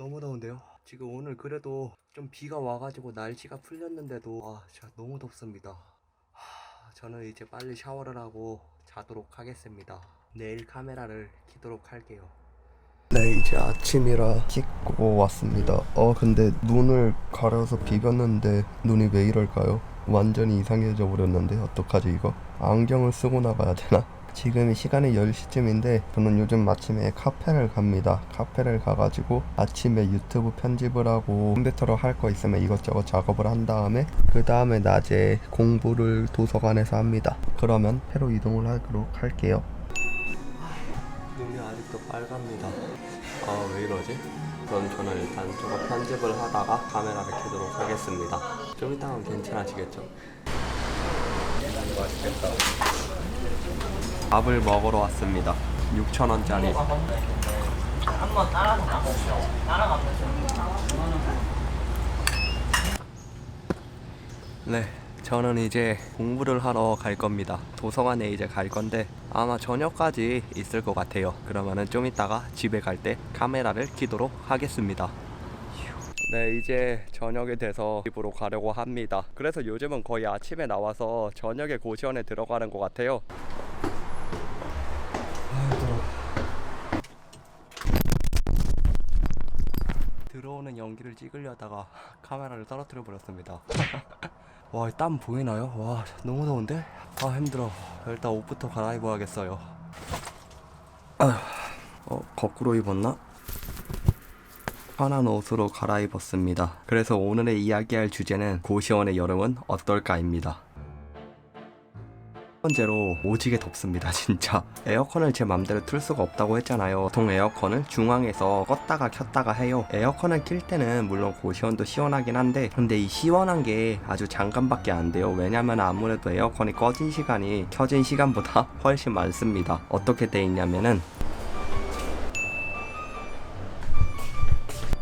너무 더운데요. 지금 오늘 그래도 좀 비가 와가지고 날씨가 풀렸는데도 아 진짜 너무 덥습니다. 하, 저는 이제 빨리 샤워를 하고 자도록 하겠습니다. 내일 카메라를 켜도록 할게요. 네 이제 아침이라 씻고 왔습니다. 어 근데 눈을 가려서 비볐는데 눈이 왜 이럴까요? 완전히 이상해져 버렸는데 어떡하지 이거? 안경을 쓰고 나가야 되나? 지금 시간이 10시쯤인데 저는 요즘 아침에 카페를 갑니다. 카페를 가가지고 아침에 유튜브 편집을 하고 컴퓨터로 할 거 있으면 이것저것 작업을 한 다음에 그 다음에 낮에 공부를 도서관에서 합니다. 그러면 회로 이동을 하도록 할게요. 눈이 아직도 빨갑니다. 아 왜 이러지? 그럼 저는 일단 저거 편집을 하다가 카메라를 켜도록 하겠습니다. 좀 이따가면 괜찮아지겠죠? 맛있겠다. 밥을 먹으러 왔습니다. 6,000원짜리. 한번 따라서 가보죠. 따라가보죠. 네, 저는 이제 공부를 하러 갈 겁니다. 도서관에 이제 갈 건데 아마 저녁까지 있을 것 같아요. 그러면은 좀 이따가 집에 갈 때 카메라를 켜도록 하겠습니다. 네, 이제 저녁이 돼서 집으로 가려고 합니다. 그래서 요즘은 거의 아침에 나와서 저녁에 고시원에 들어가는 것 같아요. 들어오는 연기를 찍으려다가 카메라를 떨어뜨려 버렸습니다. 와, 이땀 보이나요? 와, 너무 더운데? 아, 힘들어. 일단 옷부터 갈아입어야겠어요. 아, 어, 거꾸로 입었나? 편한 옷으로 갈아입었습니다. 그래서 오늘의 이야기할 주제는 고시원의 여름은 어떨까입니다. 첫 번째로 오지게 덥습니다 진짜. 에어컨을 제 맘대로 틀 수가 없다고 했잖아요. 보통 에어컨을 중앙에서 껐다가 켰다가 해요. 에어컨을 킬 때는 물론 고시원도 시원하긴 한데 근데 이 시원한 게 아주 잠깐밖에 안 돼요. 왜냐면 아무래도 에어컨이 꺼진 시간이 켜진 시간보다 훨씬 많습니다. 어떻게 돼 있냐면은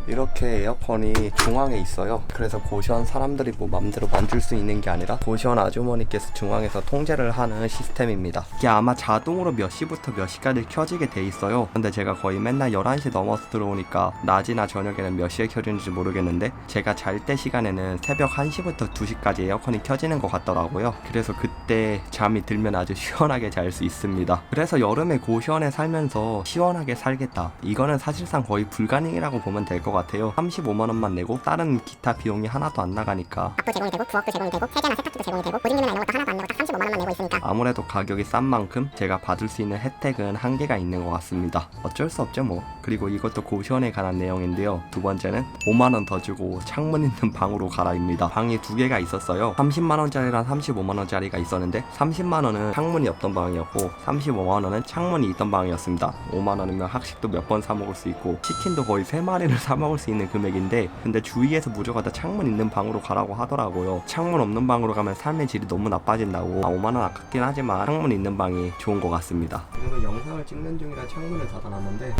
이렇게 에어컨이 중앙에 있어요. 그래서 고시원 사람들이 뭐 맘대로 만질 수 있는 게 아니라 고시원 아주머니께서 중앙에서 통제를 하는 시스템입니다. 이게 아마 자동으로 몇 시부터 몇 시까지 켜지게 돼 있어요. 근데 제가 거의 맨날 11시 넘어서 들어오니까 낮이나 저녁에는 몇 시에 켜지는지 모르겠는데 제가 잘 때 시간에는 새벽 1시부터 2시까지 에어컨이 켜지는 것 같더라고요. 그래서 그때 잠이 들면 아주 시원하게 잘 수 있습니다. 그래서 여름에 고시원에 살면서 시원하게 살겠다. 이거는 사실상 거의 불가능이라고 보면 될 것 같아요. 35만 원만 내고 다른 기타 비용이 하나도 안 나가니까 밥도 제공이 되고 부엌도 제공이 되고 세제나 세탁기도 제공이 되고 보증금이나 이런 것도 하나도 안 내고 딱 35만 원만 내고 있으니까 아무래도 가격이 싼 만큼 제가 받을 수 있는 혜택은 한계가 있는 것 같습니다. 어쩔 수 없죠 뭐. 그리고 이것도 고시원에 관한 내용인데요. 두 번째는 5만 원 더 주고 창문 있는 방으로 가라입니다. 방이 두 개가 있었어요. 30만 원짜리랑 35만 원짜리가 있었는데 30만 원은 창문이 없던 방이었고 35만 원은 창문이 있던 방이었습니다. 5만 원이면 학식도 몇 번 사 먹을 수 있고 치킨도 거의 세 마리를 사 먹을 수 있는 금액인데 근데 주위에서 무조건 다 창문 있는 방으로 가라고 하더라고요. 창문 없는 방으로 가면 삶의 질이 너무 나빠진다고. 아, 5만 원 아깝긴 하지만 창문 있는 방이 좋은 것 같습니다. 오늘 영상을 찍는 중이라 창문을 닫아놨는데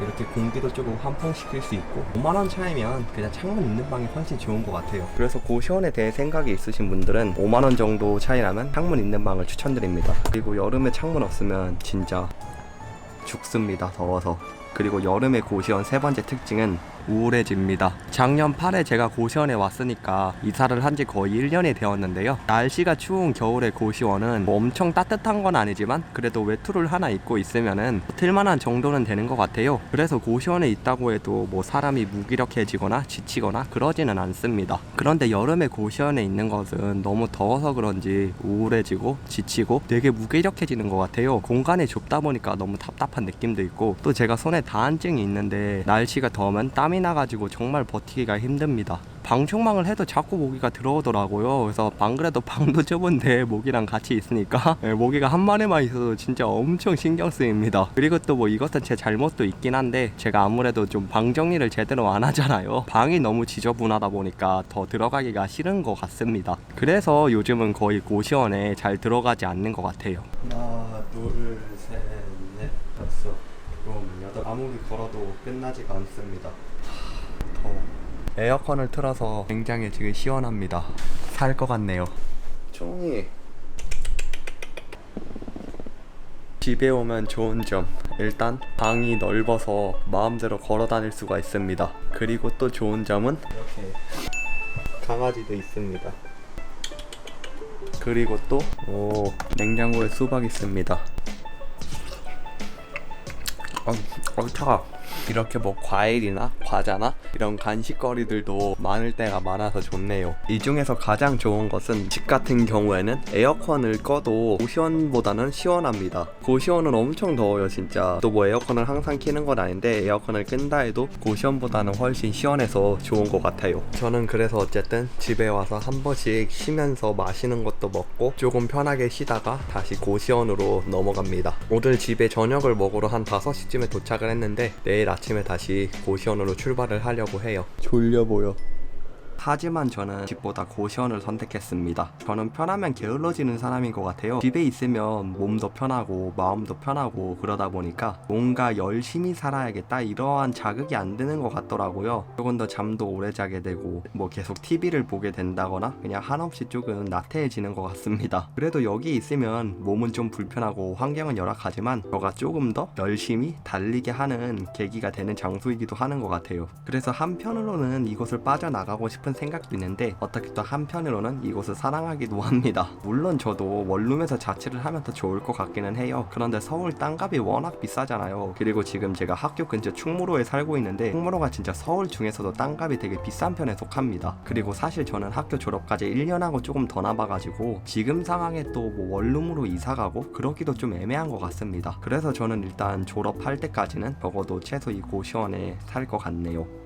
이렇게 공기도 조금 환풍시킬 수 있고 5만 원 차이면 그냥 창문 있는 방이 훨씬 좋은 것 같아요. 그래서 고시원에 대해 생각이 있으신 분들은 5만 원 정도 차이라면 창문 있는 방을 추천드립니다. 그리고 여름에 창문 없으면 진짜 죽습니다. 더워서. 그리고 여름의 고시원 세 번째 특징은 우울해집니다. 작년 8에 제가 고시원에 왔으니까 이사를 한 지 거의 1년이 되었는데요. 날씨가 추운 겨울의 고시원은 뭐 엄청 따뜻한 건 아니지만 그래도 외투를 하나 입고 있으면은 버틸만한 정도는 되는 것 같아요. 그래서 고시원에 있다고 해도 뭐 사람이 무기력해지거나 지치거나 그러지는 않습니다. 그런데 여름에 고시원에 있는 것은 너무 더워서 그런지 우울해지고 지치고 되게 무기력해지는 것 같아요. 공간이 좁다 보니까 너무 답답한 느낌도 있고 또 제가 손에 다한증이 있는데 날씨가 더우면 땀이 나가지고 정말 버티기가 힘듭니다. 방충망을 해도 자꾸 모기가 들어오더라고요. 그래서 방 그래도 방도 좁은데 모기랑 같이 있으니까 예, 모기가 한 마리만 있어도 진짜 엄청 신경 쓰입니다. 그리고 또 뭐 이것은 제 잘못도 있긴 한데 제가 아무래도 좀 방 정리를 제대로 안 하잖아요. 방이 너무 지저분하다 보니까 더 들어가기가 싫은 것 같습니다. 그래서 요즘은 거의 고시원에 잘 들어가지 않는 것 같아요. 하나, 둘, 셋, 넷, 다섯, 일곱, 여덟. 아무리 걸어도 끝나지가 않습니다. 더워. 에어컨을 틀어서 굉장히 지금 시원합니다. 살 것 같네요. 총이 집에 오면 좋은 점 일단 방이 넓어서 마음대로 걸어 다닐 수가 있습니다. 그리고 또 좋은 점은 이렇게 강아지도 있습니다. 그리고 또 오, 냉장고에 수박 있습니다. 어, 어 차가. 이렇게 뭐 과일이나 과자나 이런 간식거리들도 많을 때가 많아서 좋네요. 이 중에서 가장 좋은 것은 집 같은 경우에는 에어컨을 꺼도 고시원보다는 시원합니다. 고시원은 엄청 더워요, 진짜. 또 뭐 에어컨을 항상 키는 건 아닌데 에어컨을 끈다 해도 고시원보다는 훨씬 시원해서 좋은 것 같아요. 저는 그래서 어쨌든 집에 와서 한 번씩 쉬면서 마시는 것도 먹고 조금 편하게 쉬다가 다시 고시원으로 넘어갑니다. 오늘 집에 저녁을 먹으러 한 5시쯤에 도착을 했는데 내일 아침 에 다시 고시원으로 출발을 하려고 해요. 졸려 보여. 하지만 저는 집보다 고시원을 선택했습니다. 저는 편하면 게을러지는 사람인 것 같아요. 집에 있으면 몸도 편하고 마음도 편하고 그러다 보니까 뭔가 열심히 살아야겠다 이러한 자극이 안 드는 것 같더라고요. 조금 더 잠도 오래 자게 되고 뭐 계속 TV를 보게 된다거나 그냥 한없이 조금 나태해지는 것 같습니다. 그래도 여기 있으면 몸은 좀 불편하고 환경은 열악하지만 저가 조금 더 열심히 달리게 하는 계기가 되는 장소이기도 하는 것 같아요. 그래서 한편으로는 이곳을 빠져나가고 싶은 생각도 있는데 어떻게 또 한편으로는 이곳을 사랑하기도 합니다. 물론 저도 원룸에서 자취를 하면 더 좋을 것 같기는 해요. 그런데 서울 땅값이 워낙 비싸잖아요. 그리고 지금 제가 학교 근처 충무로에 살고 있는데 충무로가 진짜 서울 중에서도 땅값이 되게 비싼 편에 속합니다. 그리고 사실 저는 학교 졸업까지 1년하고 조금 더 남아가지고 지금 상황에 또 뭐 원룸으로 이사가고 그러기도 좀 애매한 것 같습니다. 그래서 저는 일단 졸업할 때까지는 적어도 최소 이 고시원에 살 것 같네요.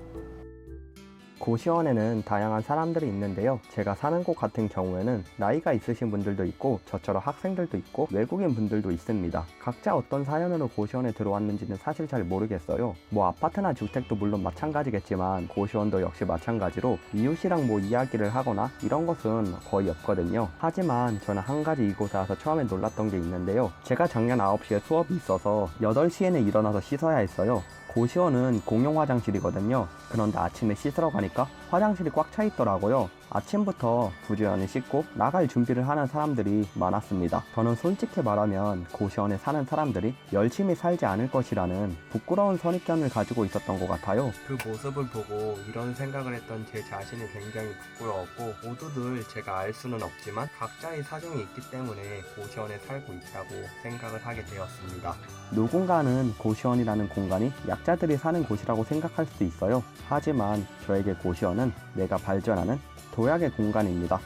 고시원에는 다양한 사람들이 있는데요. 제가 사는 곳 같은 경우에는 나이가 있으신 분들도 있고 저처럼 학생들도 있고 외국인 분들도 있습니다. 각자 어떤 사연으로 고시원에 들어왔는지는 사실 잘 모르겠어요. 뭐 아파트나 주택도 물론 마찬가지겠지만 고시원도 역시 마찬가지로 이웃이랑 뭐 이야기를 하거나 이런 것은 거의 없거든요. 하지만 저는 한 가지 이곳에 와서 처음에 놀랐던 게 있는데요. 제가 작년 9시에 수업이 있어서 8시에는 일어나서 씻어야 했어요. 고시원은 공용 화장실이거든요. 그런데 아침에 씻으러 가니까 화장실이 꽉 차 있더라고요. 아침부터 부지런히 씻고 나갈 준비를 하는 사람들이 많았습니다. 저는 솔직히 말하면 고시원에 사는 사람들이 열심히 살지 않을 것이라는 부끄러운 선입견을 가지고 있었던 것 같아요. 그 모습을 보고 이런 생각을 했던 제 자신이 굉장히 부끄러웠고 모두들 제가 알 수는 없지만 각자의 사정이 있기 때문에 고시원에 살고 있다고 생각을 하게 되었습니다. 누군가는 고시원이라는 공간이 약자들이 사는 곳이라고 생각할 수도 있어요. 하지만 저에게 고시원은 내가 발전하는 도약의 공간입니다.